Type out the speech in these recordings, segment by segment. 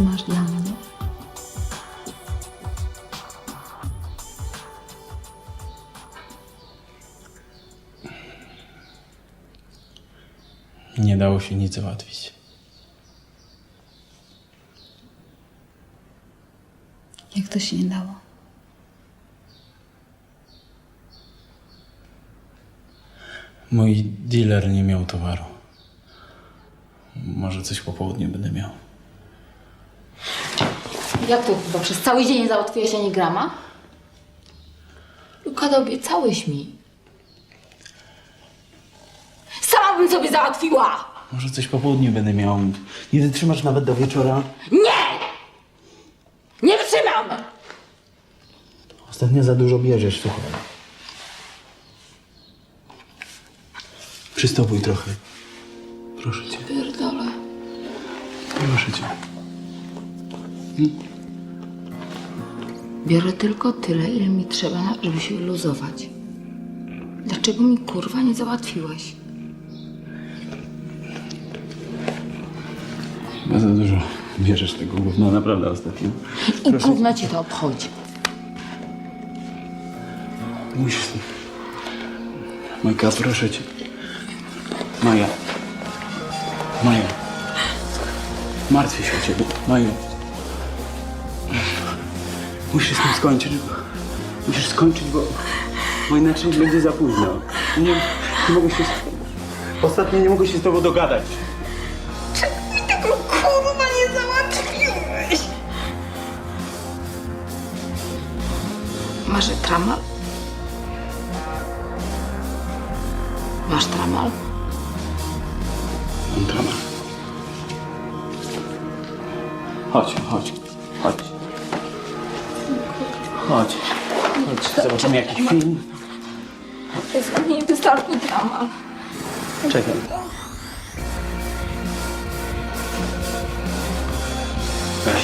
masz dla mnie? Nie dało się nic załatwić. Jak to się nie dało? Mój dealer nie miał towaru. Może coś po południu będę miał. Jak to chyba przez cały dzień nie załatwiłeś ani grama? Luka, obiecałeś mi. Sama bym sobie załatwiła! Może coś po południu będę miał. Nie wytrzymasz nawet do wieczora. Nie! Nie wytrzymam! Ostatnio za dużo bierzesz, słuchaj. Przystępuj trochę. Proszę cię, Pierdolę. proszę cię. Biorę tylko tyle, ile mi trzeba, żeby się luzować. Dlaczego mi kurwa nie załatwiłeś? Chyba za dużo bierzesz tego gówna, naprawdę ostatnio. I gówno cię to obchodzi. Musisz. Majka, proszę cię. Maja. Maja. Martwię się o ciebie. Maja. Musisz z tym skończyć. Musisz skończyć, bo, bo inaczej będzie za późno. Nie, nie mogę się... z- Ostatnio nie mogę się z tobą dogadać. Tego kurwa nie załatwiłeś! Masz tramal? Masz tramal? Mam trama. Chodź, chodź, chodź. Chodź. Chodź, zobaczymy jakiś film. Jest mi wystarczy tramal. Czekaj. Weź.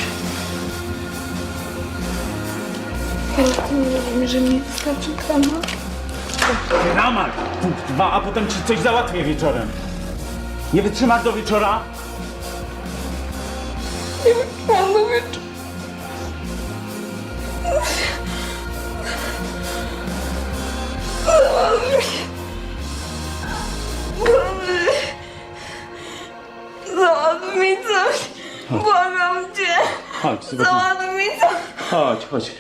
Ale ty nie rozumiesz, że mi wystarczy tramal? Ramal! Punkt dwa, a potem ci coś załatwię wieczorem. Nie wytrzymasz do wieczora? Mam do wieczoru. Błagam cię. Chodź, zobaczymy. Załatw mi coś. Chodź, chodź.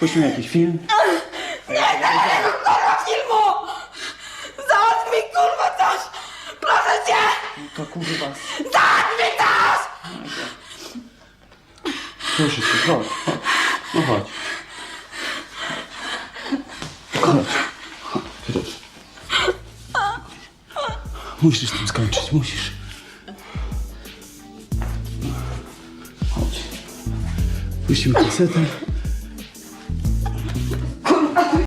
Puśćmy jakiś film. Kurwa filmu. Załatw mi kurwa coś. Proszę cię. To kurwa. Załatw mi coś. Proszę cię, chodź. chodź. No chodź. Chodź. Chodź. Musisz z tym skończyć, musisz. Усім це.